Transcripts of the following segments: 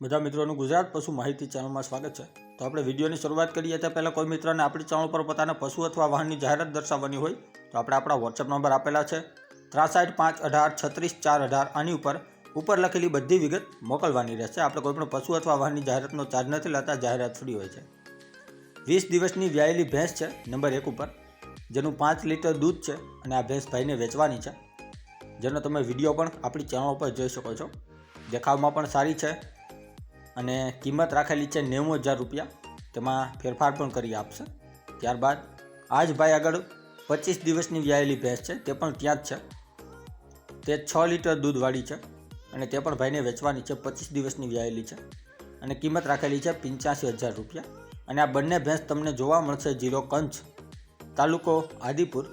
બધા મિત્રોનું ગુજરાત પશુ માહિતી ચેનલમાં સ્વાગત છે. તો આપણે વિડીયોની શરૂઆત કરીએ તે પહેલાં કોઈ મિત્રને આપણી ચેનલ પર પોતાના પશુ અથવા વાહનની જાહેરાત દર્શાવવાની હોય, તો આપણે આપણા વોટ્સઅપ નંબર આપેલા છે. ત્રાસાઠ પાંચ અઢાર છત્રીસ ચાર અઢાર આની ઉપર ઉપર લખેલી બધી વિગત મોકલવાની રહેશે. આપણે કોઈપણ પશુ અથવા વાહનની જાહેરાતનો ચાર્જ નથી લેતા, જાહેરાત ફ્રી હોય છે. વીસ દિવસની વ્યાયેલી ભેંસ છે, નંબર એક ઉપર, જેનું પાંચ લીટર દૂધ છે અને આ ભેંસ ભાઈને વેચવાની છે. જેનો તમે વીડિયો પણ આપણી ચેનલ ઉપર જોઈ શકો છો. દેખાવમાં પણ સારી છે. અને કિંમત રાખેલી છે નેવું હજાર રૂપિયા. તેમાં ફેરફાર પણ કરી આપશે. ત્યારબાદ આ જ ભાઈ આગળ પચીસ દિવસની વ્યાયેલી ભેંસ છે, તે પણ ત્યાં જ છે. તે છ લીટર દૂધવાળી છે અને તે પણ ભાઈને વેચવાની છે, પચીસ દિવસની વ્યાયેલી છે. અને કિંમત રાખેલી છે પંચ્યાસી હજાર રૂપિયા. અને આ બંને ભેંસ તમને જોવા મળશે જીરો કંચ, તાલુકો આદિપુર.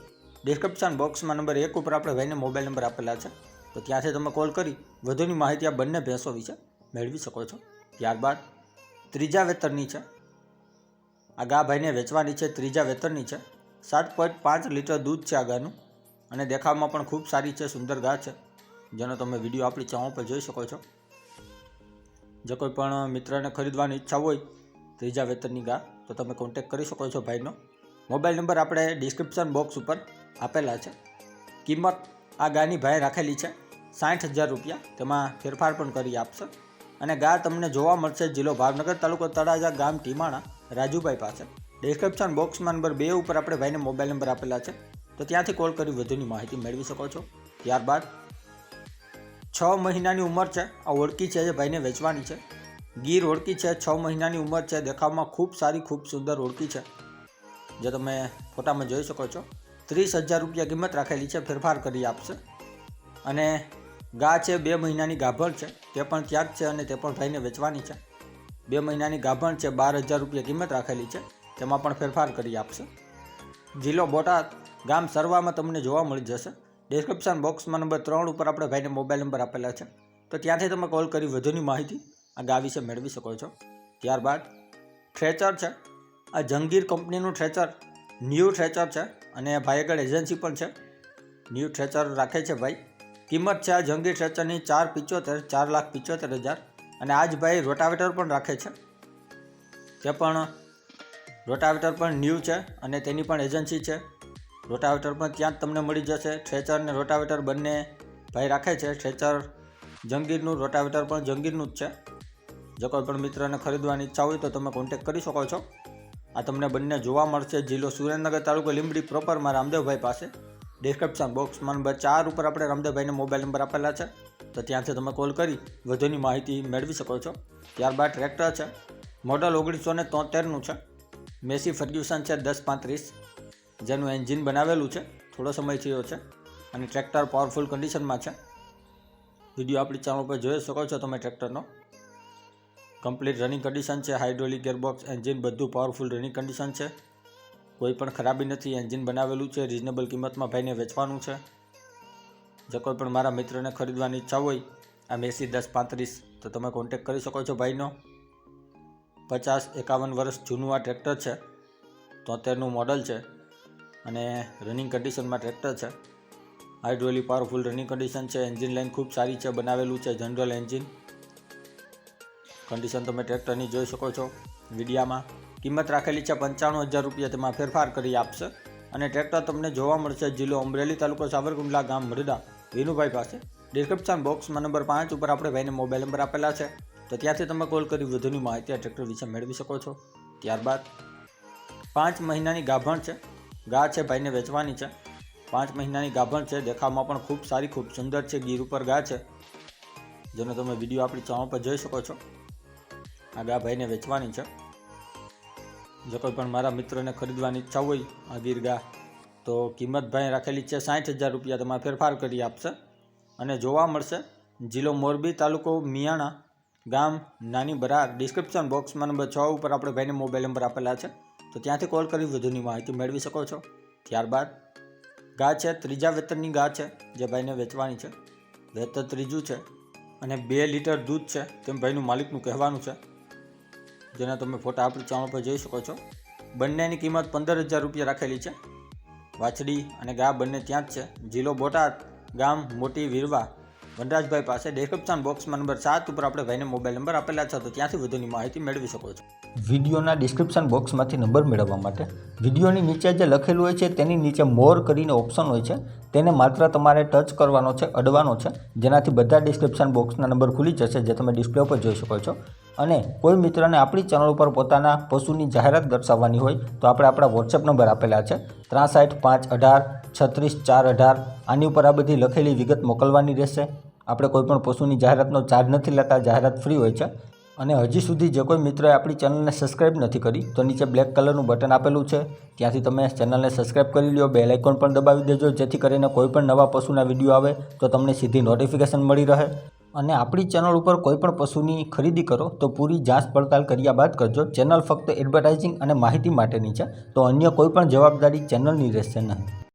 ડિસ્ક્રિપ્શન બોક્સમાં નંબર એક ઉપર આપણે ભાઈને મોબાઈલ નંબર આપેલા છે. તો ત્યાંથી તમે કોલ કરી, વધુની માહિતી આ બંને ભેંસો વિશે મેળવી શકો છો. ત્યારબાદ ત્રીજા વેતરની છે. આ ગા ભાઈને વેચવાની છે ત્રીજા વેતરની છે. સાત પોઈન્ટ પાંચ લીટર દૂધ છે આ ગાનું અને દેખાવમાં પણ ખૂબ સારી છે, સુંદર ગા છે. જેનો તમે વીડિયો આપણી ચેનલ પર જોઈ શકો છો. જો કોઈ પણ મિત્રને ખરીદવાની ઈચ્છા હોય ત્રીજા વેતનની ગા, તો તમે કોન્ટેક્ટ કરી શકો છો ભાઈનો. મોબાઈલ નંબર આપણે ડિસ્ક્રિપ્શન બોક્સ ઉપર આપેલા છે. કિંમત આ ગાની ભાઈ રાખેલી છે. સાઠ હજાર રૂપિયા. તેમાં ફેરફાર પણ કરી આપશે. અને ગા તમને જોવા મળશે જિલ્લો ભાવનગર તાલુકો તળાજા ગામ ટીમાણા રાજુભાઈ પાસે. ડિસ્ક્રિપ્શન બોક્સમાં નંબર બે ઉપર આપણે ભાઈને મોબાઈલ નંબર આપેલા છે. તો ત્યાંથી કોલ કરી વધુની માહિતી મેળવી શકો છો. ત્યારબાદ, છ મહિનાની ઉંમર છે. આ ઓળકી છે જે ભાઈને વેચવાની છે. ગીર ઓળકી છે. છ મહિનાની ઉંમર છે. દેખાવમાં ખૂબ સારી, ખૂબ સુંદર ઓળકી છે. જે તમે ફોટામાં જોઈ શકો છો. ત્રીસ હજાર રૂપિયા કિંમત રાખેલી છે. ફેરફાર કરી આપશે. અને ગા છે, બે મહિનાની ગાભણ છે, તે પણ ત્યાં જ છે અને તે પણ ભાઈને વેચવાની છે. બે મહિનાની ગાભણ છે, બાર હજાર રૂપિયા કિંમત રાખેલી છે, તેમાં પણ ફેરફાર કરી આપશે. જિલ્લો બોટાદ ગામ સરવામાં તમને જોવા મળી જશે. ડિસ્ક્રિપ્શન બોક્સમાં નંબર ત્રણ ઉપર આપણે ભાઈને મોબાઈલ નંબર આપેલા છે. તો ત્યાંથી તમે કોલ કરી વધુની માહિતી આ ગા વિશે મેળવી શકો છો. ત્યારબાદ થ્રેચર છે. આ જંગીર કંપનીનું ટ્રેચર ન્યૂ ટ્રેચર છે અને ભાઈ આગળ એજન્સી પણ છે. ન્યૂ ટ્રેચર રાખે છે ભાઈ. કિંમત છે આ જંગી ટ્રેચરની ચાર પિચોતેર, ચાર લાખ પિચોતેર હજાર. અને આ જ ભાઈ રોટાવેટર પણ રાખે છે. તે પણ રોટાવેટર પણ ન્યૂ છે અને તેની પણ એજન્સી છે. રોટાવેટર પણ ત્યાં જ તમને મળી જશે. ટ્રેચર અને રોટાવેટર બંને ભાઈ રાખે છે. ટ્રેચર જંગીરનું, રોટાવેટર પણ જંગીરનું જ છે. જો કોઈ પણ મિત્રને ખરીદવાની ઈચ્છા હોય તો તમે કોન્ટેક કરી શકો છો. આ તમને બંને જોવા મળશે. જિલ્લો સુરેન્દ્રનગર તાલુકો, લીંબડી પ્રોપરમાં રામદેવભાઈ પાસે. ડિસ્ક્રિપ્શન બોક્સમાં નંબર ચાર ઉપર આપણે રામદેવભાઈને મોબાઈલ નંબર આપેલા છે. તો ત્યાંથી તમે કોલ કરી વધુની માહિતી મેળવી શકો છો. ત્યારબાદ ટ્રેક્ટર છે. મોડલ ઓગણીસો ને તોતેરનું છે. મેસી ફર્ગ્યુસન છે દસ પાંત્રીસ. જેનું એન્જિન બનાવેલું છે. થોડો સમય થયો છે. અને ટ્રેક્ટર પાવરફુલ કન્ડિશનમાં છે. વીડિયો આપણી ચેનલ પર જોઈ શકો છો તમે ટ્રેક્ટરનો કમ્પ્લીટ રનિંગ કન્ડિશન છે. હાઇડ્રોલિક ગેરબોક્સ એન્જિન બધું પાવરફુલ રનિંગ કન્ડિશન છે. કોઈ પણ ખરાબી નથી એન્જિન બનાવેલું છે રિઝનેબલ કિંમતમાં ભાઈને વેચવાનું છે. જો કોઈ પણ મારા મિત્રને ખરીદવાની ઈચ્છા હોય, આ મેસી દસ પાંત્રીસ, તો તમે કોન્ટેક કરી શકો છો ભાઈનો. પચાસ એકાવન વર્ષ જૂનું આ ટ્રેક્ટર છે, તોતેરનું મોડલ છે અને રનિંગ કન્ડિશનમાં ટ્રેક્ટર છે. હાઇડ્રોલી પાવરફુલ રનિંગ કન્ડિશન છે એન્જિન લાઇન ખૂબ સારી છે, બનાવેલું છે જનરલ એન્જિન કન્ડિશન તમે ટ્રેક્ટરની જોઈ શકો છો, વિડીયામાં. કિંમત રાખેલી છે પંચાણું હજાર રૂપિયા. તેમાં ફેરફાર કરી આપશે. અને ટ્રેક્ટર તમને જોવા મળશે, જિલ્લો અમરેલી તાલુકો સાવરકુંડલા ગામ મરડા. વિનુભાઈ પાસે. ડિસ્ક્રિપ્શન બોક્સમાં નંબર પાંચ ઉપર આપણે ભાઈને મોબાઈલ નંબર આપેલા છે. તો ત્યાંથી તમે કોલ કરી વધુની માહિતી આ ટ્રેક્ટર વિશે મેળવી શકો છો. ત્યારબાદ, પાંચ મહિનાની ગાભણ છે. ગા છે ભાઈને વેચવાની છે. પાંચ મહિનાની ગાભણ છે. દેખાવમાં પણ ખૂબ સારી, ખૂબ સુંદર છે. ગીર ઉપર ગા છે. જેનો તમે વીડિયો આપણી ચેનલ પર જોઈ શકો છો. આ ગા ભાઈને વેચવાની છે. જો કોઈ પણ મારા મિત્રને ખરીદવાની ઈચ્છા હોય આ ગીર ગા તો કિંમત ભાઈ રાખેલી છે સાઠ હજાર રૂપિયા. તેમાં ફેરફાર કરી આપશે અને જોવા મળશે જિલ્લો મોરબી તાલુકો મિયાણા ગામ નાની બરાર ડિસ્ક્રિપ્શન બોક્સમાં નંબર છ ઉપર આપણે ભાઈને મોબાઈલ નંબર આપેલા છે. તો ત્યાંથી કોલ કરી વધુની માહિતી મેળવી શકો છો. ત્યારબાદ ગા છે, ત્રીજા વેતનની ગા છે જે ભાઈને વેચવાની છે. વેતર ત્રીજું છે અને બે લીટર દૂધ છે તેમ ભાઈનું માલિકનું કહેવાનું છે. જેના તમે ફોટા આપણી ચેનલ પર જોઈ શકો છો. બંનેની કિંમત પંદર હજાર રૂપિયા રાખેલી છે. વાછડી અને ગા બંને ત્યાં જ છે. જિલ્લો બોટાદ ગામ મોટી વીરવા. વનરાજભાઈ પાસે ડિસ્ક્રિપ્શન બોક્સમાં નંબર સાત ઉપર આપણે ભાઈને મોબાઈલ નંબર આપેલા છે, તો ત્યાંથી વધુની માહિતી મેળવી શકો છો. વિડીયોના ડિસ્ક્રિપ્શન બોક્સમાંથી નંબર મેળવવા માટે વિડીયોની નીચે જે લખેલું હોય છે, તેની નીચે મોર કરીને ઓપ્શન હોય છે. તેને માત્ર તમારે ટચ કરવાનો છે, અડવાનો છે. જેનાથી બધા ડિસ્ક્રિપ્શન બોક્સના નંબર ખુલી જશે, જે તમે ડિસ્પ્લે ઉપર જોઈ શકો છો. અને કોઈ મિત્રને આપણી ચેનલ ઉપર પોતાના પશુની જાહેરાત દર્શાવવાની હોય તો આપણે આપણા વોટ્સએપ નંબર આપેલા છે. ત્રાસઠ પાંચ અઢાર છત્રીસ ચાર અઢાર. આની ઉપર આ બધી લખેલી વિગત મોકલવાની રહેશે. આપણે કોઈપણ પશુની જાહેરાતનો ચાર્જ નથી લેતા, જાહેરાત ફ્રી હોય છે. અને હજી સુધી જે કોઈ મિત્રોએ આપણી ચેનલને સબસ્ક્રાઇબ નથી કરી, તો નીચે બ્લેક કલરનું બટન આપેલું છે. ત્યાંથી તમે ચેનલને સબસ્ક્રાઇબ કરી લ્યો. બેલ આઇકોન પણ દબાવી દેજો, જેથી કરીને કોઈ પણ નવા પશુના વીડિયો આવે તો તમને સીધી નોટિફિકેશન મળી રહે. અને આપણી ચેનલ ઉપર કોઈપણ પશુની ખરીદી કરો તો પૂરી જાંચ પડતાલ કર્યા બાદ કરજો. ચેનલ ફક્ત એડવર્ટાઇઝિંગ અને માહિતી માટેની છે, તો અન્ય કોઈપણ જવાબદારી ચેનલની રહેશે નહીં.